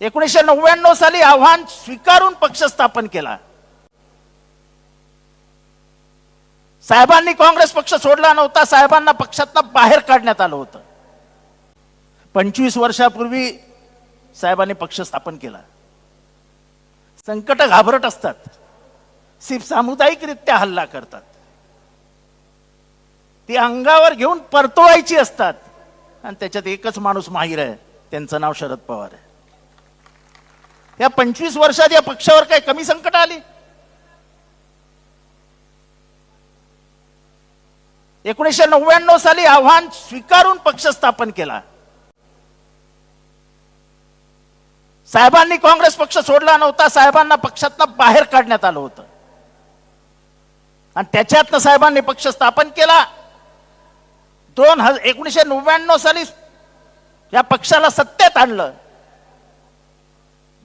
एकोणीसशे नव्याण्णव साली आव्हान स्वीकारून पक्ष स्थापन केला. साहेबांनी काँग्रेस पक्ष सोडला नव्हता साहेबांना पक्षातनं बाहेर काढण्यात आलं होतं. पंचवीस वर्षापूर्वी साहेबांनी पक्ष स्थापन केला. संकट घाबरट असतात. सिर्फ सामुदायिकरित्या हल्ला करतात. ती अंगावर घेऊन परतवायची असतात. आणि त्याच्यात एकच माणूस माहीर आहे त्यांचं नाव शरद पवार आहे. या पंचवीस वर्षात या पक्षावर काय कमी संकट आली? एकोणीसशे नव्याण्णव साली आव्हान स्वीकारून पक्ष स्थापन केला. साहेबांनी काँग्रेस पक्ष सोडला नव्हता साहेबांना पक्षातनं बाहेर काढण्यात आलं होतं. आणि त्याच्यातनं साहेबांनी पक्ष स्थापन केला. दोन हजार एकोणीसशे नव्याण्णव साली या पक्षाला सत्तेत आणलं.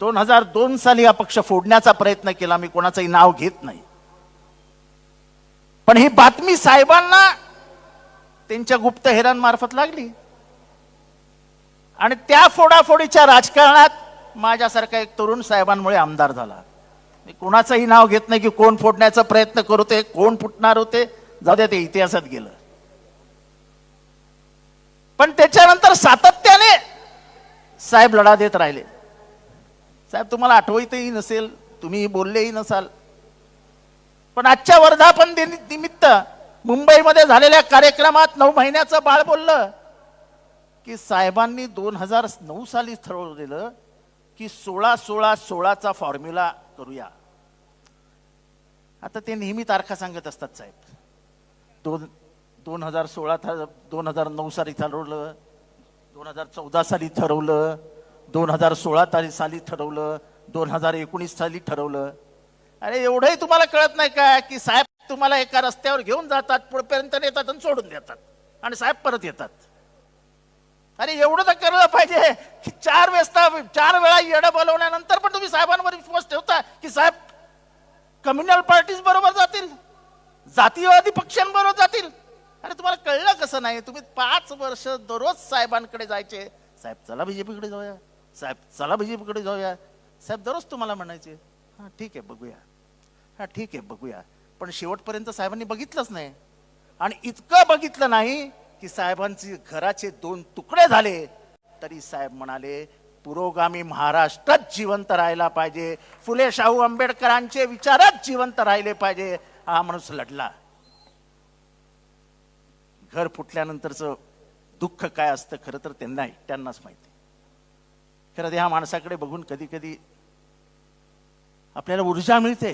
दोन हजार दोन साली हा पक्ष फोडण्याचा प्रयत्न केला मी कोणाचंही नाव घेत नाही. पण ही बातमी साहेबांना त्यांच्या गुप्तहेरांमार्फत लागली. आणि त्या फोडाफोडीच्या राजकारणात माझ्यासारखा एक तरुण साहेबांमुळे आमदार झाला. मी कोणाचंही नाव घेत नाही की कोण फोडण्याचा प्रयत्न करत कोण फुटणार होते जाऊ द्या ते इतिहासात गेलं. पण त्याच्यानंतर सातत्याने साहेब लढा देत राहिले. साहेब तुम्हाला आठवतही नसेल तुम्ही बोललेही नसाल. पण आजच्या वर्धापन निमित्त मुंबईमध्ये झालेल्या कार्यक्रमात नऊ महिन्याचं बाळ बोललं की साहेबांनी दोन हजार नऊ साली ठरवलेलं की सोळा सोळा सोळाचा फॉर्म्युला करूया. आता ते नेहमी तारखा सांगत असतात साहेब. दोन दोन हजार सोळा दोन हजार नऊ साली ठरवलं दोन हजार चौदा साली ठरवलं दोन हजार सोळा तारीख साली ठरवलं दोन हजार एकोणीस साली ठरवलं. अरे एवढंही तुम्हाला कळत नाही का की साहेब तुम्हाला एका रस्त्यावर घेऊन जातात पुढपर्यंत नेतात आणि सोडून देतात आणि साहेब परत येतात? अरे एवढं तर कळलं पाहिजे की चार वेळेस चार वेळा येडं बोलवल्यानंतर पण तुम्ही साहेबांवर विश्वास ठेवता की साहेब कम्युनल पार्टीज बरोबर जातील? जातीयवादी पक्षांबरोबर जातील? अरे तुम्हाला कळलं कसं नाही? तुम्ही पाच वर्ष दररोज साहेबांकडे जायचे. साहेब चला बीजेपीकडे जाऊया. साहेब चला भजीकडे जाऊया. साहेब दररोज तुम्हाला म्हणायचे हां ठीक आहे बघूया. हां ठीक आहे बघूया. पण शेवटपर्यंत साहेबांनी बघितलंच नाही. आणि इतकं बघितलं नाही की साहेबांचे घराचे दोन तुकडे झाले. तरी साहेब म्हणाले पुरोगामी महाराष्ट्रात जिवंत राहायला पाहिजे. फुले शाहू आंबेडकरांचे विचारात जिवंत राहिले पाहिजे. हा माणूस लढला. घर फुटल्यानंतरचं दुःख काय असतं खरं तर त्यांना एकट्यांनाच माहिती. खरं ह्या माणसाकडे बघून कधी कधी आपल्याला ऊर्जा मिळते.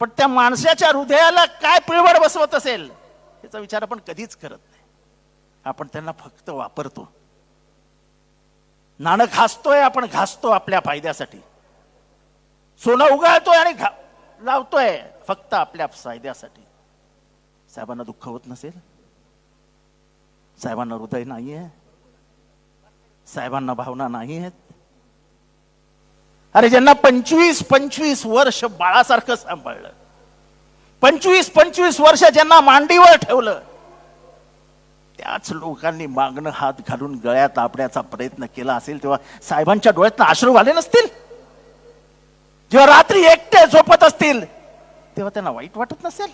पण त्या माणसाच्या हृदयाला काय पिळवड बसवत असेल याचा विचार आपण कधीच करत नाही. आपण त्यांना फक्त वापरतो. नाणं घासतोय आपण घासतो आपल्या फायद्यासाठी. सोनं उगाळतोय आणि घा लावतोय फक्त आपल्या फायद्यासाठी. साहेबांना दुःख होत नसेल? साहेबांना हृदय नाही आहे साहेबांना भावना नाही आहेत. अरे ज्यांना पंचवीस पंचवीस वर्ष बाळासारखं सांभाळलं पंचवीस पंचवीस वर्ष ज्यांना मांडीवर ठेवलं त्याच लोकांनी मागणं हात घालून गळ्यात आपण्याचा प्रयत्न केला असेल तेव्हा साहेबांच्या डोळ्यात अश्रू आले नसतील? जेव्हा रात्री एकटे झोपत असतील तेव्हा त्यांना वाईट वाटत नसेल?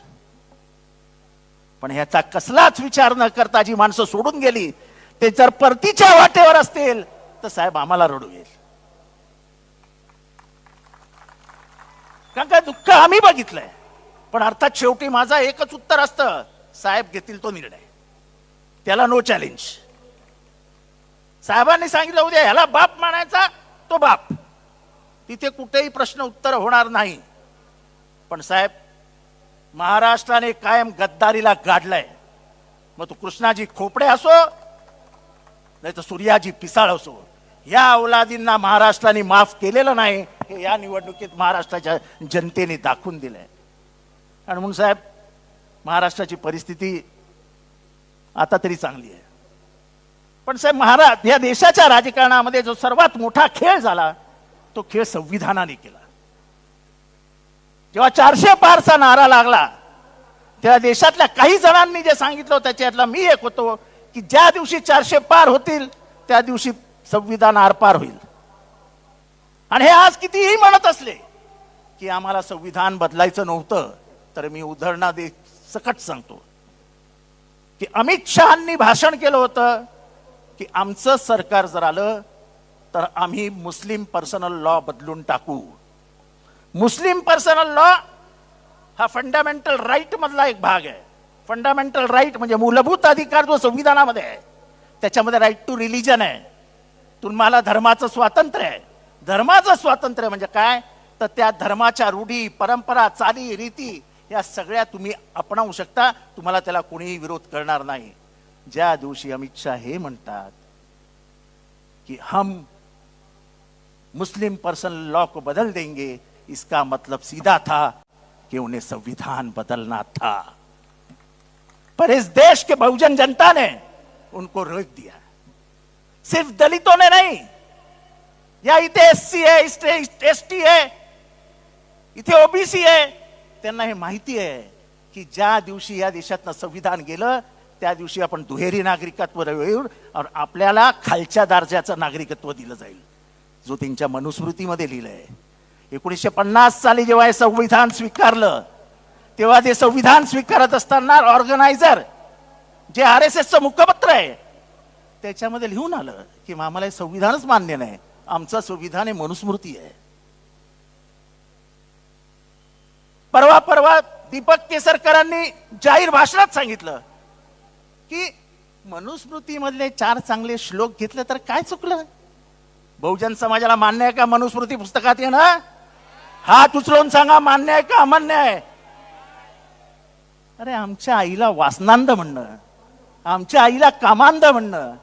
पण ह्याचा कसलाच विचार न करता जी माणसं सोडून गेली ते जर परतीच्या वाटेवर असतील तर साहेब आम्हाला रडू येईल. कारण काय दुःख आम्ही बघितलंय. पण अर्थात शेवटी माझा एकच उत्तर असतं साहेब घेतील तो निर्णय. त्याला नो चॅलेंज साहेबांनी सांगितलं उद्या ह्याला बाप मानायचा तो बाप. तिथे कुठेही प्रश्न उत्तर होणार नाही. पण साहेब महाराष्ट्राने कायम गद्दारीला गाडलाय. मग तो कृष्णाजी खोपडे असो नाही तर सूर्याजी पिसाळ असो. या औलादींना महाराष्ट्राने माफ केलेलं नाही हे या निवडणुकीत महाराष्ट्राच्या जनतेने दाखवून दिलंय. आणि म्हणून साहेब महाराष्ट्राची परिस्थिती आता तरी चांगली आहे. पण साहेब महाराज या देशाच्या राजकारणामध्ये जो सर्वात मोठा खेळ झाला तो खेळ संविधानाने केला. जेव्हा चारशे पारचा नारा लागला तेव्हा देशातल्या काही जणांनी जे सांगितलं त्याच्यातला मी एक होतो. की ज्या दिवशी चारशे पार होतील त्या दिवशी संविधान आरपार होईल. आणि हे आज कितीही म्हणत असले की आम्हाला संविधान बदलायचं नव्हतं तर मी उदाहरणा दे सकट सांगतो. की अमित शहानी भाषण केलं होतं की आमचं सरकार जर आलं तर आम्ही मुस्लिम पर्सनल लॉ बदलून टाकू. मुस्लिम पर्सनल लॉ हा फंडामेंटल राईट मधला एक भाग आहे. फंडामेंटल राईट म्हणजे मूलभूत अधिकार जो संविधानामध्ये आहे त्याच्यामध्ये राईट टू रिलिजन आहे. तुम्हाला धर्माचं स्वातंत्र्य आहे. धर्माचं स्वातंत्र्य म्हणजे काय? तर त्या धर्माच्या रूढी परंपरा चाली रीती या सगळ्या तुम्ही अपनावू शकता. तुम्हाला त्याला कोणीही विरोध करणार नाही. ज्या दिवशी अमित शाह हे म्हणतात कि हम मुस्लिम पर्सनल लॉ को बदल देंगे इसका मतलब सीधा था कि उन्हें संविधान बदलना था. पर इस देश के बहुजन जनता ने उनको रोक दिया। सिर्फ दलितों ने नहीं या इथे एस सी आहे एस टी आहे इथे ओबीसी आहे त्यांना हे माहिती आहे की ज्या दिवशी या देशातनं संविधान गेलं त्या दिवशी आपण दुहेरी नागरिकत्व येऊन और आपल्याला खालच्या दर्जाचं नागरिकत्व दिलं जाईल जो त्यांच्या मनुस्मृतीमध्ये लिहिलंय. एकोणीसशे पन्नास साली जेव्हा हे संविधान स्वीकारलं तेव्हा ते संविधान स्वीकारत असताना ऑर्गनायझर जे आर एस एसचं मुखपत्र आहे त्याच्यामध्ये लिहून आलं की आम्हाला हे संविधानच मान्य नाही. आमचं संविधान हे मनुस्मृती आहे. परवा परवा दीपक केसरकरांनी जाहीर भाषणात सांगितलं की मनुस्मृतीमधले चार चांगले श्लोक घेतले तर काय चुकलं? बहुजन समाजाला मान्य आहे का मनुस्मृती पुस्तकात येणं? हात उचलून सांगा मान्य आहे का अमान्य आहे? अरे आमच्या आईला वासनांद म्हणणं आमच्या आईला कामांद म्हणणं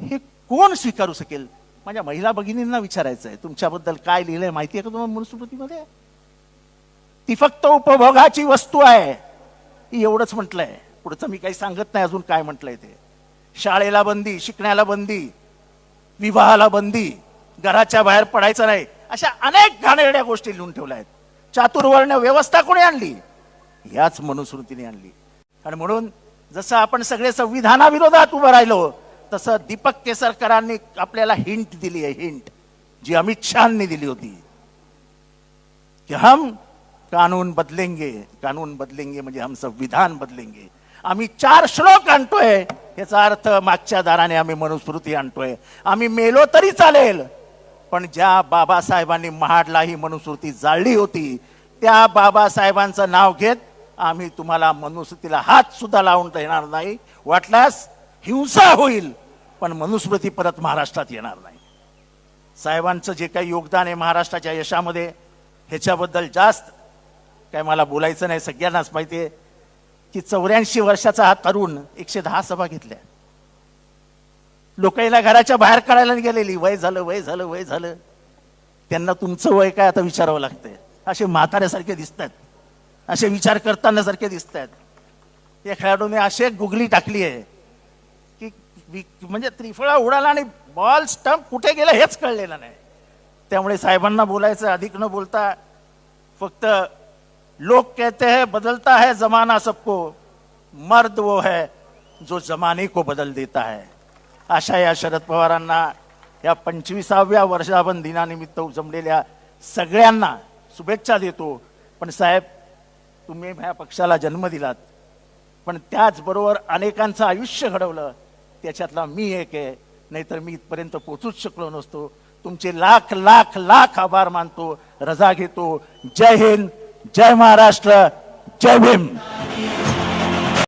हे कोण स्वीकारू शकेल? माझ्या महिला भगिनींना विचारायचं आहे तुमच्याबद्दल काय लिहिलंय माहिती आहे का तुम्हाला मनुस्मृतीमध्ये? ती फक्त उपभोगाची वस्तू आहे. एवढंच म्हटलंय. पुढचं मी काही सांगत नाही अजून काय म्हटलंय ते. शाळेला बंदी शिकण्याला बंदी विवाहाला बंदी घराच्या बाहेर पडायचं नाही. अशा अनेक घाणेरड्या गोष्टी लिहून ठेवल्या आहेत. चातुर्वर्ण व्यवस्था कोणी आणली? याच मनुस्मृतीने आणली. आणि म्हणून जसं आपण सगळे संविधानाविरोधात उभं राहिलो तसं दीपक केसरकरांनी आपल्याला हिंट दिली आहे हिंट जी अमित शहानी दिली होती. की हम कानून बदलेंगे कानून बदलेंगे म्हणजे हम संविधान बदलेंगे. आम्ही चार श्लोक आणतोय याचा अर्थ मागच्या दाराने आम्ही मनुस्मृती आणतोय. आम्ही मेलो तरी चालेल पण ज्या बाबासाहेबांनी महाडला ही मनुस्मृती जाळली होती त्या बाबासाहेबांचं नाव घेत आम्ही तुम्हाला मनुस्मृतीला हात सुद्धा लावून देणार नाही. वाटल्यास हिंसा होईल पण मनुस्मृती परत महाराष्ट्रात येणार नाही. साहेबांचं जे काही योगदान आहे महाराष्ट्राच्या यशामध्ये ह्याच्याबद्दल जास्त काय मला बोलायचं नाही सगळ्यांनाच माहिती आहे की चौऱ्याऐंशी वर्षाचा हा तरुण एकशे दहा सभा घेतल्या. लोकांना घराच्या बाहेर काढायला गेलेली वय झालं वय झालं वय झालं. त्यांना तुमचं वय काय आता विचारावं लागतंय? असे म्हाताऱ्यासारखे दिसत आहेत असे विचार करताना सारखे दिसत आहेत या खेळाडूने असे गुगली टाकली आहे की म्हणजे त्रिफळा उडाला आणि बॉल स्टंप कुठे गेला हेच कळलेलं नाही. त्यामुळे साहेबांना बोलायचं अधिक न बोलता फक्त लोग कहते हैं बदलता है जमाना सबको मर्द वो है जो जमाने को बदल देता है. अशा या शरद पवारांना या पंचवीसाव्या वर्षापन दिनानिमित्त जमलेल्या सगळ्यांना शुभेच्छा देतो. पण साहेब तुम्ही ह्या पक्षाला जन्म दिलात. पण त्याचबरोबर अनेकांचं आयुष्य घडवलं. त्याच्यातला मी एक आहे. नाहीतर मी इथपर्यंत पोचूच शकलो नसतो. तुमचे लाख लाख लाख आभार मानतो. रजा घेतो. जय हिंद. जय महाराष्ट्र. जय भीम.